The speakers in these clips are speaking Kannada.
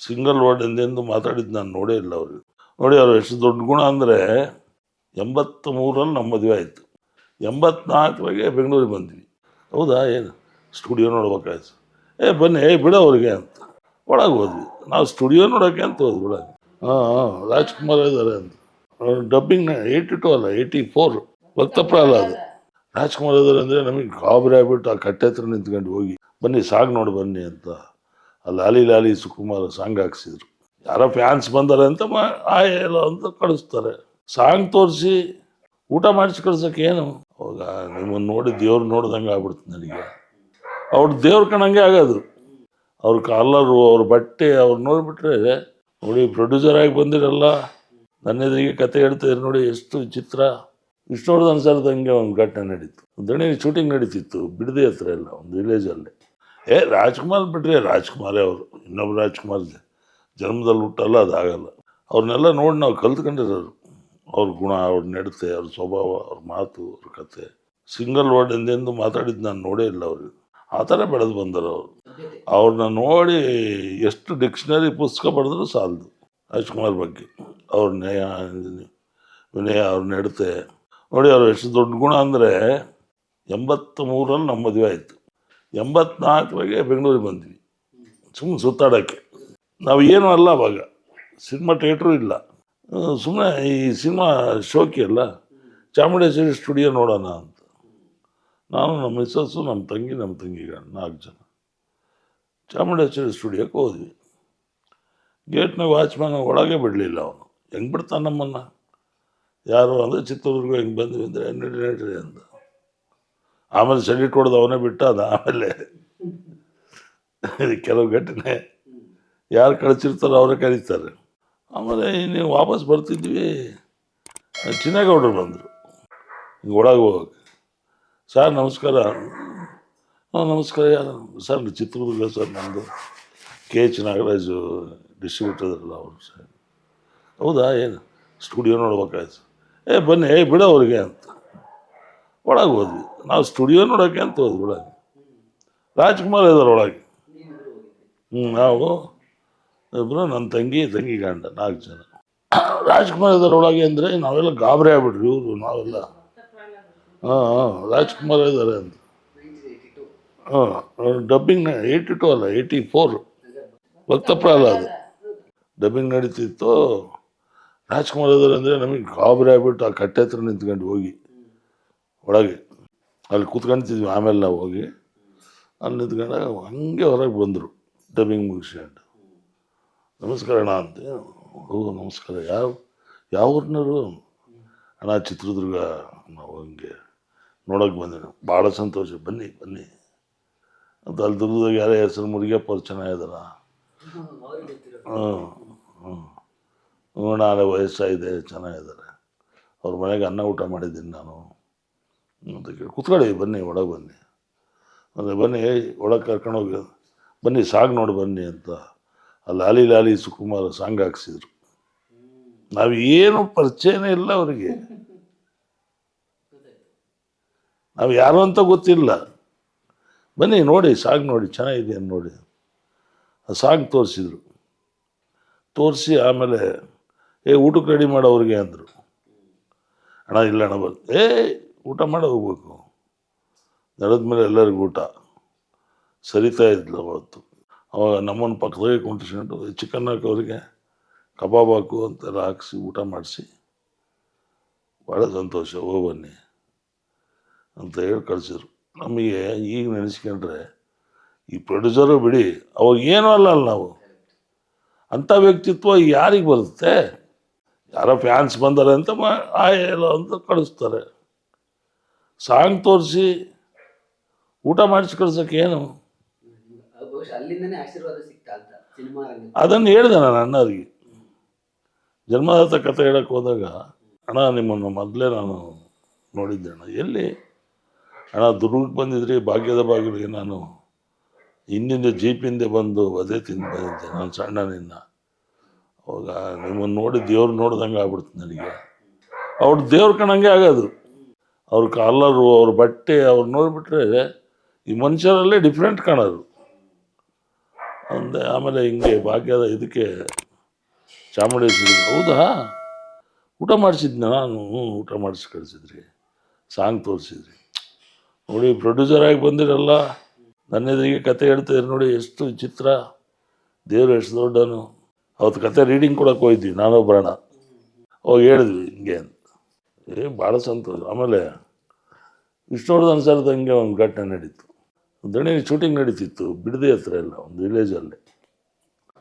ಸಿಂಗಲ್ ವರ್ಡ್ ಎಂದೆಂದು ಮಾತಾಡಿದ್ದು ನಾನು ನೋಡೇ ಇಲ್ಲ ಅವ್ರಿಗೆ. ನೋಡಿ ಅವರು ಎಷ್ಟು ದೊಡ್ಡ ಗುಣ ಅಂದರೆ ಎಂಬತ್ತ ಮೂರಲ್ಲಿ ನಮ್ಮ ಮದುವೆ ಆಯಿತು. ಎಂಬತ್ನಾಲ್ಕರಾಗೆ ಬೆಂಗಳೂರಿಗೆ ಬಂದ್ವಿ. ಹೌದಾ? ಏನು ಸ್ಟುಡಿಯೋ ನೋಡ್ಬೇಕಾಯ್ತು. ಏ, ಬನ್ನಿ, ಏ, ಬಿಡ ಅವ್ರಿಗೆ ಅಂತ. ಒಳಗೆ ಹೋದ್ವಿ. ನಾವು ಸ್ಟುಡಿಯೋ ನೋಡೋಕೆ ಅಂತ ಹೋದ್ವಿ ಒಳಗೆ. ಹಾಂ ರಾಜ್ಕುಮಾರ್ ಇದ್ದಾರೆ ಅಂತ. ಡಬ್ಬಿಂಗ್ ಏಯ್ಟಿ ಟು ಅಲ್ಲ, ಏಯ್ಟಿ ಫೋರ್. ಭಕ್ತಪ್ರ ಅಲ್ಲ ಅದು ರಾಜ್ಕುಮಾರ್ ಇದ್ದಾರೆ ಅಂದರೆ ನಮಗೆ ಗಾಬರಿ ಆಗ್ಬಿಟ್ಟು ಆ ಕಟ್ಟೆ ಹತ್ರ ನಿಂತ್ಕೊಂಡು ಹೋಗಿ, ಬನ್ನಿ, ಸಾಗ್ ನೋಡಿ ಬನ್ನಿ ಅಂತ. ಲಾಲಿ ಲಾಲಿ ಸುಕುಮಾರ್ ಸಾಂಗ್ ಹಾಕ್ಸಿದ್ರು. ಯಾರೋ ಫ್ಯಾನ್ಸ್ ಬಂದಾರೆ ಅಂತ ಮಾ ಎಲ್ಲ ಅಂತ ಕಳಿಸ್ತಾರೆ. ಸಾಂಗ್ ತೋರಿಸಿ ಊಟ ಮಾಡಿಸಿ ಕಳ್ಸೋಕೆ ಏನು? ಅವಾಗ ನಿಮ್ಮನ್ನು ನೋಡಿ ದೇವ್ರು ನೋಡ್ದಂಗೆ ಆಗ್ಬಿಡ್ತು ನನಗೆ. ಅವ್ರು ದೇವ್ರ ಕಣಂಗೆ ಆಗೋದು ಅವ್ರ ಕಾಲರು ಅವ್ರ ಬಟ್ಟೆ ಅವ್ರು ನೋಡಿಬಿಟ್ರೆ, ನೋಡಿ ಪ್ರೊಡ್ಯೂಸರ್ ಆಗಿ ಬಂದಿರಲ್ಲ. ನನ್ನ ಎದುರಿಗೆ ಕತೆ ಹೇಳ್ತಿದ್ರು ನೋಡಿ ಎಷ್ಟು ಚಿತ್ರ ವಿಷ್ಣುವರ್ಧನ್ ಸರ್ದಂಗೆ ಒಂದು ಘಟನೆ ನಡೀತು. ದಣಿ ಶೂಟಿಂಗ್ ನಡೀತಿತ್ತು, ಬಿಡದೆ ಹತ್ರ ಎಲ್ಲ, ಒಂದು ವಿಲೇಜಲ್ಲಿ ಏ, ರಾಜ್ಕುಮಾರ್ ಬಿಟ್ರೆ ರಾಜ್ಕುಮಾರೇ ಅವರು. ಇನ್ನೊಬ್ಬ ರಾಜ್ಕುಮಾರ್ ಜನ್ಮದಲ್ಲಿ ಹುಟ್ಟಲ್ಲ, ಅದಾಗಲ್ಲ. ಅವ್ರನ್ನೆಲ್ಲ ನೋಡಿ ನಾವು ಕಲ್ತ್ಕೊಂಡಿರೋರು ಅವ್ರ ಗುಣ, ಅವ್ರ ನಡತೆ, ಅವ್ರ ಸ್ವಭಾವ, ಅವ್ರ ಮಾತು, ಅವ್ರ ಕತೆ ಸಿಂಗಲ್ ವರ್ಡ್ ಎಂದೆಂದು ಮಾತಾಡಿದ್ದು ನಾನು ನೋಡೇ ಇಲ್ಲ ಅವ್ರಿಗೆ. ಆ ಥರ ಬೆಳೆದು ಬಂದರು ಅವರು. ಅವ್ರನ್ನ ನೋಡಿ ಎಷ್ಟು ಡಿಕ್ಷನರಿ ಪುಸ್ತಕ ಬರೆದ್ರು ಸಾಲದು ರಾಜ್ಕುಮಾರ್ ಬಗ್ಗೆ. ಅವ್ರ ನ್ಯಾಯ, ವಿನಯ, ಅವ್ರ ನಡತೆ. ನೋಡಿ ಅವ್ರು ಎಷ್ಟು ದೊಡ್ಡ ಗುಣ ಅಂದರೆ ಎಂಬತ್ತ ಮೂರಲ್ಲಿ ನಮ್ಮ ಮದುವೆ ಆಯಿತು. ಎಂಬತ್ನಾಲ್ಕರಾಗೆ ಬೆಂಗಳೂರಿಗೆ ಬಂದ್ವಿ. ಸುಮ್ಮನೆ ಸುತ್ತಾಡೋಕ್ಕೆ. ನಾವು ಏನೂ ಅಲ್ಲ ಅವಾಗ. ಸಿನಿಮಾ ಥಿಯೇಟ್ರು ಇಲ್ಲ. ಸುಮ್ಮನೆ ಈ ಸಿನಿಮಾ ಶೋಕಿ ಅಲ್ಲ. ಚಾಮುಂಡೇಶ್ವರಿ ಸ್ಟುಡಿಯೋ ನೋಡೋಣ ಅಂತ. ನಾನು ನಮ್ಮ ಮಿಸ್ಸಸ್ಸು, ನಮ್ಮ ತಂಗಿ ನಮ್ಮ ತಂಗಿ ಗಂಡ ನಾಲ್ಕು ಜನ. ಚಾಮುಂಡೇಶ್ವರಿ ಸ್ಟುಡಿಯೋಕ್ಕೆ ಹೋದ್ವಿ. ಗೇಟ್ನಾಗ ವಾಚ್ಮ್ಯಾನ್ ಒಳಗೆ ಬಿಡಲಿಲ್ಲ ಅವನು. ಹೆಂಗೆ ಬಿಡ್ತಾನೆ ನಮ್ಮನ್ನು? ಯಾರು ಅಂದರೆ ಚಿತ್ರದುರ್ಗ ಹೆಂಗೆ ಬಂದ್ವಿ ಅಂದರೆ ನಡಿ ಅಂತ. ಆಮೇಲೆ ಸೆಡಿಟ್ ಹೊಡೆದು ಅವನೇ ಬಿಟ್ಟ ಅದು ಆಮೇಲೆ. ಕೆಲವು ಘಟನೆ. ಯಾರು ಕಳಿಸಿರ್ತಾರೋ ಅವರೇ ಕರೀತಾರೆ. ಆಮೇಲೆ ನೀವು ವಾಪಸ್ ಬರ್ತಿದ್ವಿ. ಚಿನ್ನಗೌಡರು ಬಂದರು. ಹಿಂಗೆ ಒಳಗೆ ಹೋಗಕ್ಕೆ ಸರ್, ನಮಸ್ಕಾರ. ನಮಸ್ಕಾರ. ಯಾರು? ಸರ್ ಚಿತ್ರದುರ್ಗ ಸರ್ ನಮ್ಮದು ಕೆ. ಎಚ್. ನಾಗರಾಜು ಡಿಸ್ಟ್ರಿಬ್ಯೂಟರ್ಲ್ಲ ಅವರು ಸರ್. ಹೌದಾ? ಏನು? ಸ್ಟುಡಿಯೋ ನೋಡ್ಬೇಕಾಯ್ತು. ಏ, ಬನ್ನಿ. ಏ, ಬಿಡೋ ಅವ್ರಿಗೆ ಅಂತ. ಒಳಗೆ ಹೋದ್ವಿ. ನಾವು ಸ್ಟುಡಿಯೋ ನೋಡೋಕೆ ಅಂತ ಹೋದ್ವಿ ಒಳಗೆ ರಾಜ್ಕುಮಾರ್ ಇದ್ದಾರೆ ಒಳಗೆ. ಹ್ಞೂ ನಾವು ಇಬ್ಬರು ನನ್ನ ತಂಗಿ ತಂಗಿ ಗಂಡ, ನಾಲ್ಕು ಜನ. ರಾಜ್ಕುಮಾರ್ ಇದ್ದಾರೆ ಒಳಗೆ ಅಂದರೆ ನಾವೆಲ್ಲ ಗಾಬರಿ ಆಗ್ಬಿಟ್ರಿ ಇವರು, ನಾವೆಲ್ಲ. ಹಾಂ ಹಾಂ, ರಾಜ್ಕುಮಾರ್ ಇದ್ದಾರೆ ಅಂತ. ಹಾಂ ಡಬ್ಬಿಂಗ್ ಏಯ್ಟಿ ಟು ಅಲ್ಲ eighty four Bhakta Prahlad dubbing ನಡೀತಿತ್ತು. ರಾಜ್ಕುಮಾರ್ ಇದ್ದಾರೆ ಅಂದರೆ ನಮಗೆ ಗಾಬರಿ ಆಗ್ಬಿಟ್ಟು ಆ ಕಟ್ಟೆ ಹತ್ರ ನಿಂತ್ಕೊಂಡು ಹೋಗಿ. ಒಳಗೆ. ಅಲ್ಲಿ ಕೂತ್ಕೊಂತಿದ್ವಿ ಆಮೇಲೆ ನಾವು ಹೋಗಿ ಅಲ್ಲಿ ನಿಂತ್ಕೊಂಡಾಗ ಹಂಗೆ ಹೊರಗೆ ಬಂದರು. ಡಬ್ಬಿಂಗ್ ಮುಗಿಸ್ಕೊಂಡು ನಮಸ್ಕಾರ ಅಣ್ಣ ಅಂತ. ಓ, ನಮಸ್ಕಾರ. ಯಾವ ಯಾವ ಊರಿನವರು? ಅಣ್ಣ ಚಿತ್ರದುರ್ಗ. ನಾವು ಹಂಗೆ ನೋಡೋಕೆ ಬಂದೆ ಭಾಳ ಸಂತೋಷ. ಬನ್ನಿ ಬನ್ನಿ. ಅಂತ ಅಲ್ಲಿ ದುರ್ಗದಾಗ ಯಾರೇ ಹೆಸರು ಅವ್ರು ಚೆನ್ನಾಗಿದಾರ ಹ್ಞೂ ಹ್ಞೂ ಹ್ಞೂ ನಾಳೆ ವಯಸ್ಸಾಗಿದೆ ಚೆನ್ನಾಗಿದ್ದಾರೆ ಅವ್ರ ಮನೆಗೆ ಅನ್ನ ಊಟ ಮಾಡಿದ್ದೀನಿ ನಾನು. ಅಂತ ಕೇಳಿ. ಕುತ್ಕೊಳ್ಳಿ, ಬನ್ನಿ, ಒಳಗೆ ಬನ್ನಿ. ಅಂದರೆ ಬನ್ನಿ, ಒಳಗೆ ಕರ್ಕೊಂಡೋಗಿ ಬನ್ನಿ, ಸಾಗ್ ನೋಡಿ ಬನ್ನಿ ಅಂತ ಆ ಲಾಲಿ ಲಾಲಿ ಸುಕುಮಾರ್ ಸಾಂಗ್ ಹಾಕ್ಸಿದ್ರು. ನಾವು ಏನು ಪರಿಚಯನೇ ಇಲ್ಲ ಅವರಿಗೆ. ನಾವು ಯಾರು ಅಂತ ಗೊತ್ತಿಲ್ಲ. ಬನ್ನಿ, ನೋಡಿ, ಸಾಗ್ ನೋಡಿ, ಚೆನ್ನಾಗಿದೆ ಅಂತ ನೋಡಿ. ಆ ಸಾಂಗ್ ತೋರಿಸಿದ್ರು. ತೋರಿಸಿ ಆಮೇಲೆ, ಏ, ಊಟಕ್ಕೆ ರೆಡಿ ಮಾಡೋ ಅವ್ರಿಗೆ ಅಂದರು. ಅಣ್ಣ, ಇಲ್ಲ, ಅಣ್ಣ ಏ ಊಟ ಮಾಡಿ ಹೋಗ್ಬೇಕು. ನಡೆದ ಮೇಲೆ ಎಲ್ಲರಿಗೂ ಊಟ. ಸರಿತಾ ಇದ್ಲು ಅವತ್ತು. ಅವಾಗ ನಮ್ಮನ್ನು ಪಕ್ಕದಾಗೆ ಕುಂಟಿಸ್ಕೊಂಡು ಚಿಕನ್ ಹಾಕೋರಿಗೆ ಕಬಾಬ್ ಹಾಕು ಅಂತೆಲ್ಲ ಹಾಕಿಸಿ ಊಟ ಮಾಡಿಸಿ. ಭಾಳ ಸಂತೋಷ ಹೋಗಿ ಬನ್ನಿ ಅಂತ ಹೇಳಿ ಕಳಿಸಿದ್ರು. ನಮಗೆ ಈಗ ನೆನೆಸ್ಕೊಂಡ್ರೆ ಈ ಪ್ರೊಡ್ಯೂಸರು ಬಿಡಿ, ಅವಾಗ ಏನೂ ಅಲ್ಲ ಅಲ್ಲ ನಾವು. ಅಂಥ ವ್ಯಕ್ತಿತ್ವ ಯಾರಿಗೆ ಬರುತ್ತೆ? ಯಾರೋ ಫ್ಯಾನ್ಸ್ ಬಂದಾರೆ ಅಂತ ಮಾ ಅಂತ ಕಳಿಸ್ತಾರೆ. ಸಾಂಗ್ ತೋರಿಸಿ ಊಟ ಮಾಡಿಸಿ ಕಳ್ಸೋಕೆ ಏನು ಅದನ್ನು ಹೇಳಿದೆ ನಾನು ಅಣ್ಣವ್ರಿಗೆ ಜನ್ಮದಾತ ಕಥೆ ಹೇಳಕ್ಕೆ ಹೋದಾಗ ಅಣ್ಣ ನಿಮ್ಮನ್ನು ಮೊದಲೇ ನಾನು ನೋಡಿದ್ದೆ ಅಣ್ಣ. ಎಲ್ಲಿ? ಅಣ್ಣ ದುರ್ಗಕ್ಕೆ ಬಂದಿದ್ರಿ ಭಾಗ್ಯದ ಬಾಗಿಲಿಗೆ ನಾನು. ಹಿಂದಿಂದ ಜೀಪಿಂದ ಬಂದು ಅದೇ ತಿಂದು ಬಂದಿದ್ದೆ ನಾನು ಸಣ್ಣ ನಿನ್ನ ಅವಾಗ ನಿಮ್ಮನ್ನು ನೋಡಿ ದೇವ್ರು ನೋಡ್ದಂಗೆ ಆಗ್ಬಿಡ್ತು ನನಗೆ. ಅವ್ರು ದೇವ್ರ ಕಣಂಗೆ ಆಗೋದು. ಅವ್ರ ಕಾಲರು, ಅವ್ರ ಬಟ್ಟೆ ಅವ್ರು ನೋಡಿಬಿಟ್ರೆ ಈ ಮನುಷ್ಯರಲ್ಲೇ ಡಿಫ್ರೆಂಟ್ ಕಾಣೋದು. ಅಂದೆ ಆಮೇಲೆ ಹಿಂಗೆ ಭಾಗ್ಯದ ಇದಕ್ಕೆ ಚಾಮುಂಡೇಶ್ವರಿ ಹೌದಾ? ಊಟ ಮಾಡಿಸಿದ್ನ ನಾನು? ಊಟ ಮಾಡಿಸಿ ಕಳಿಸಿದ್ರಿ. ಸಾಂಗ್ ತೋರಿಸಿದ್ರಿ. ನೋಡಿ ಪ್ರೊಡ್ಯೂಸರ್ ಆಗಿ ಬಂದಿರಲ್ಲ. ನನ್ನ ಎದುರಿಗೆ ಕತೆ ಹೇಳ್ತಿದ್ರು ನೋಡಿ, ಎಷ್ಟು ವಿಚಿತ್ರ. ದೇವರು ಎಷ್ಟು ದೊಡ್ಡನು. ಅವತ್ತು ಕತೆ ರೀಡಿಂಗ್ ಕೊಡೋಕೆ ನಾನು ಬರೋಣ ಹೋಗಿ ಹೇಳಿದ್ವಿ ಹಿಂಗೆ ಅಂತ. ಏ, ಭಾಳ ಸಂತೋಷ. ಆಮೇಲೆ ವಿಷ್ಣುವರ್ಧನ್ ಸರ್ದು ಹಂಗೆ ಒಂದು ಘಟನೆ ನಡೀತು. ದಣಿ ಶೂಟಿಂಗ್ ನಡೀತಿತ್ತು, ಬಿಡದೆ ಹತ್ರ ಎಲ್ಲ, ಒಂದು ವಿಲೇಜಲ್ಲಿ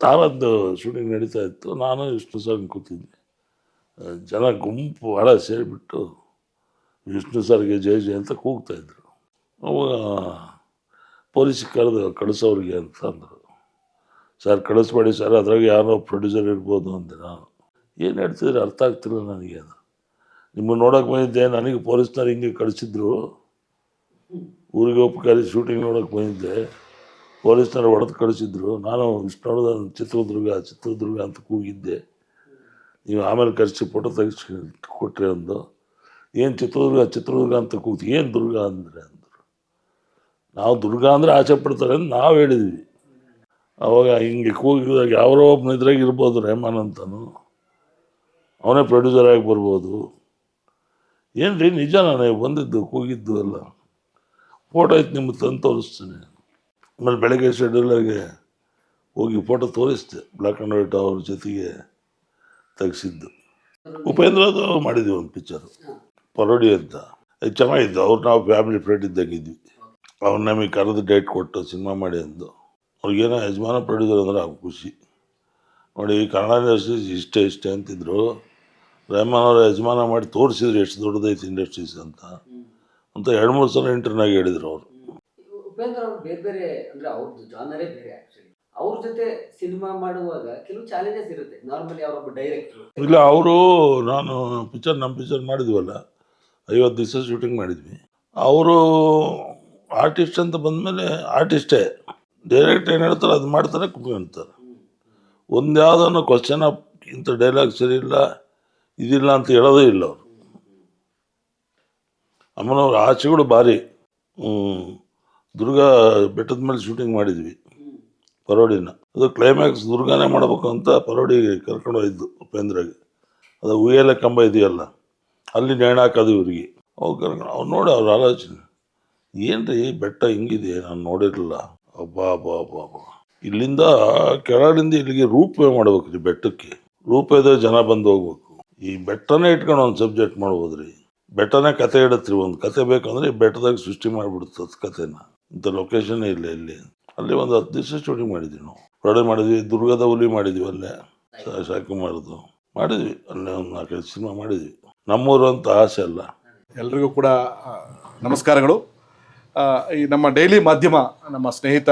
ತಾರದ್ದು ಶೂಟಿಂಗ್ ನಡೀತಾ ಇತ್ತು, ನಾನು ವಿಷ್ಣು ಸರ್ ಕೂತಿದ್ದೆ. ಜನ ಗುಂಪು ಭಾಳ ಸೇರಿಬಿಟ್ಟು ವಿಷ್ಣು ಸರ್ಗೆ ಜೈ ಜಯ ಅಂತ ಕೂಗ್ತಾಯಿದ್ರು ಅವಾಗ ಪೊಲೀಸಿಗೆ ಕರೆದು ಕಳಿಸೋರಿಗೆ ಅಂತ ಅಂದರು. ಸರ್ ಕಳಿಸ್ಬೇಡಿ ಸರ್ ಅದ್ರಾಗ ಯಾರೋ ಪ್ರೊಡ್ಯೂಸರ್ ಇರ್ಬೋದು ಅಂತ ನಾನು. ಏನು ಹೇಳ್ತಿದ್ರೆ ಅರ್ಥ ಆಗ್ತಿಲ್ಲ ನನಗೆ ಅದು. ನಿಮ್ಮನ್ನು ನೋಡೋಕೆ ಬಂದಿದ್ದೆ, ನನಗೆ ಪೊಲೀಸ್ನವ್ರು ಹಿಂಗೆ ಕಳಿಸಿದ್ರು. ಊರಿಗೆ ಉಪಕಾರಿ ಶೂಟಿಂಗ್ ನೋಡೋಕೆ ಬಂದಿದ್ದೆ. ಪೊಲೀಸ್ನವ್ರು ಹೊಡೆದು ಕಳಿಸಿದ್ರು. ನಾನು ವಿಷ್ಣುವರ್ಧನ್ ಚಿತ್ರದುರ್ಗ ಚಿತ್ರದುರ್ಗ ಅಂತ ಕೂಗಿದ್ದೆ. ನೀವು ಆಮೇಲೆ ಕರೆಸಿ ಫೋಟೋ ತೆಗೆಸಿ ಕೊಟ್ರಿ ಒಂದು ಏನು ಚಿತ್ರದುರ್ಗ ಚಿತ್ರದುರ್ಗ ಅಂತ ಕೂತು, ಏನು ದುರ್ಗ ಅಂದರೆ ಅಂದರು. ನಾವು ದುರ್ಗ ಅಂದರೆ ಆಸೆ ಪಡ್ತಾರೆ ಅಂತ ನಾವು ಹೇಳಿದ್ವಿ. ಅವಾಗ ಹಿಂಗೆ ಕೂಗಿದಾಗ ಯಾರೋ ಒಬ್ಬನ ಇದ್ರಾಗ ಇರ್ಬೋದು ರೆಹಮಾನ್ ಅಂತನು. ಅವನೇ ಪ್ರೊಡ್ಯೂಸರ್ ಆಗಿ ಬರ್ಬೋದು. ಏನು ರೀ ನಿಜ ನಾನು? ಬಂದಿದ್ದು ಹೋಗಿದ್ದು ಎಲ್ಲ ಫೋಟೋ ಐತೆ ನಿಮ್ಗೆ ತಂದು ತೋರಿಸ್ತೀನಿ. ಆಮೇಲೆ ಬೆಳಗ್ಗೆ ಶೆಡ್ಯೂಲಾಗೆ ಹೋಗಿ ಫೋಟೋ ತೋರಿಸ್ತೆ ಬ್ಲ್ಯಾಕ್ ಆ್ಯಂಡ್ ವೈಟ್ ಅವ್ರ ಜೊತೆಗೆ ತೆಗ್ಸಿದ್ದು. ಉಪೇಂದ್ರದು ಮಾಡಿದ್ವಿ ಒಂದು ಪಿಕ್ಚರು ಪರೋಡಿ ಅಂತ. ಅದು ಚೆನ್ನಾಗಿತ್ತು. ಅವ್ರು ನಾವು ಫ್ಯಾಮಿಲಿ ಫ್ರೆಂಡ್ ಇದ್ದಾಗಿದ್ವಿ ಅವ್ರು ನಮಗೆ ಕರೆದು ಡೇಟ್ ಕೊಟ್ಟು ಸಿನಿಮಾ ಮಾಡಿ ಅಂದು. ಅವ್ರಿಗೇನೋ ಯಜಮಾನ ಪ್ರೊಡ್ಯೂಸರ್ ಅಂದ್ರೆ ಅವ್ರು ಖುಷಿ. ನೋಡಿ ಕನ್ನಡ ಇಂಡಸ್ಟ್ರೀಸ್ ಇಷ್ಟೇ ಇಷ್ಟೇ ಅಂತಿದ್ರು. ರೆಹಮಾನ್ ಅವರು ಯಜಮಾನ ಮಾಡಿ ತೋರಿಸಿದ್ರು ಎಷ್ಟು ದೊಡ್ಡದೈತಿ ಇಂಡಸ್ಟ್ರೀಸ್ ಅಂತ. ಅಂತ ಎರಡು ಮೂರು ಸಲ ಇಂಟರ್ನಾಗಿ ಹೇಳಿದ್ರು ಅವರು. ಉಪೇಂದ್ರ ಅವರು ಬೇರೆ ಬೇರೆ ಅಂದ್ರೆ ಅವ್ರದ್ದು ಜಾನರೇ ಬೇರೆ ಅವ್ರ ಜೊತೆ ಸಿನಿಮಾ ಮಾಡುವಾಗ ಕೆಲವು ಚಾಲೆಂಜಸ್ ಇರುತ್ತೆ. ನಾರ್ಮಲಿ ಅವರೊಬ್ಬ ಡೈರೆಕ್ಟ್ರು ಇಲ್ಲ ಅವರು ನಾನು ಪಿಕ್ಚರ್ ನಮ್ಮ ಪಿಕ್ಚರ್ ಮಾಡಿದ್ವಲ್ಲ. ಐವತ್ತು ದಿವಸ ಶೂಟಿಂಗ್ ಮಾಡಿದ್ವಿ. ಅವರು ಆರ್ಟಿಸ್ಟ್ ಅಂತ ಬಂದಮೇಲೆ ಆರ್ಟಿಸ್ಟೇ ಡೈರೆಕ್ಟ್ ಏನು ಹೇಳ್ತಾರೆ ಅದು ಮಾಡ್ತಾರೆ ಕುತ್ಕೊಂತಾರೆ ಒಂದು ಯಾವುದನ್ನು ಕ್ವಶನ್ ಇಂಥ ಡೈಲಾಗ್ ಸರಿ ಇಲ್ಲ ಇದಿಲ್ಲ ಅಂತ ಹೇಳೋದೇ ಇಲ್ಲ ಅವರು. ಅಮ್ಮನವ್ರ ಆಚೆಗಳು ಭಾರಿ ದುರ್ಗಾ ಬೆಟ್ಟದ ಮೇಲೆ ಶೂಟಿಂಗ್ ಮಾಡಿದ್ವಿ, ಪರೋಡಿನ. ಅದು ಕ್ಲೈಮ್ಯಾಕ್ಸ್ ದುರ್ಗಾನೇ ಮಾಡಬೇಕು ಅಂತ ಪರೋಡಿ ಕರ್ಕೊಂಡು ಹೋಯ್ದು ಉಪೇಂದ್ರಗೆ. ಅದು ಉಯ್ಯಲೆ ಕಂಬ ಇದೆಯಲ್ಲ, ಅಲ್ಲಿ ನೇಣ ಹಾಕೋದು ಇವ್ರಿಗೆ. ಅವ್ರು ಕರ್ಕೊಂಡು, ಅವ್ರು ನೋಡಿ ಅವ್ರ ಆಲೋಚನೆ. ಏನು ರೀ ಬೆಟ್ಟ ಹಿಂಗಿದೆ, ನಾನು ನೋಡಿರಲಿಲ್ಲ. ಅಬ್ಬಾ ಅಬ್ಬಾ ಅಬ್ಬಾ ಅಬ್ಬಾ ಇಲ್ಲಿಂದ ಕೆಳಗಿಂದ ಇಲ್ಲಿಗೆ ರೂಪೇ ಮಾಡ್ಬೇಕು ರೀ ಬೆಟ್ಟಕ್ಕೆ. ರೂಪೇದ ಜನ ಬಂದು ಹೋಗ್ಬೇಕು. ಈ ಬೆಟ್ಟನೇ ಇಟ್ಕೊಂಡು ಒಂದು ಸಬ್ಜೆಕ್ಟ್ ಮಾಡ್ಬೋದು ರೀ ಬೆಟ್ಟನೇ ಕತೆ ಇಡತ್ರಿ, ಒಂದು ಕತೆ ಬೇಕಂದ್ರೆ ಬೆಟ್ಟದಾಗ ಸೃಷ್ಟಿ ಮಾಡಿಬಿಡುತ್ತೆ ಅದು ಕತೆನ. ಇಂಥ ಲೊಕೇಶನ್ ಇಲ್ಲ ಇಲ್ಲಿ. ಅಲ್ಲಿ ಒಂದು ಹತ್ತು ದಿವಸ ಶೂಟಿಂಗ್ ಮಾಡಿದ್ವಿ ನಾವು. ಪ್ರೊಡೆ ಮಾಡಿದ್ವಿ, ದುರ್ಗದ ಹುಲಿ ಮಾಡಿದ್ವಿ ಅಲ್ಲೇ, ಶಾ- ಶಾಕುಮಾರ್ದು. ಮಾಡಿದ್ವಿ, ಅಲ್ಲೇ ಒಂದು ನಾಲ್ಕೈದು ಸಿನಿಮಾ ಮಾಡಿದ್ವಿ. ನಮ್ಮೂರು ಅಂತ ಆಸೆ ಅಲ್ಲ. ಎಲ್ರಿಗೂ ಕೂಡ ನಮಸ್ಕಾರಗಳು. ಈ ನಮ್ಮ ಡೈಲಿ ಮಾಧ್ಯಮ, ನಮ್ಮ ಸ್ನೇಹಿತ,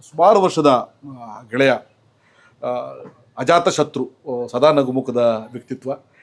ಸುಮಾರು ವರ್ಷದ ಗೆಳೆಯ ಅಜಾತ ಶತ್ರು ಸದಾ ನಗುಮುಖದ ವ್ಯಕ್ತಿತ್ವ.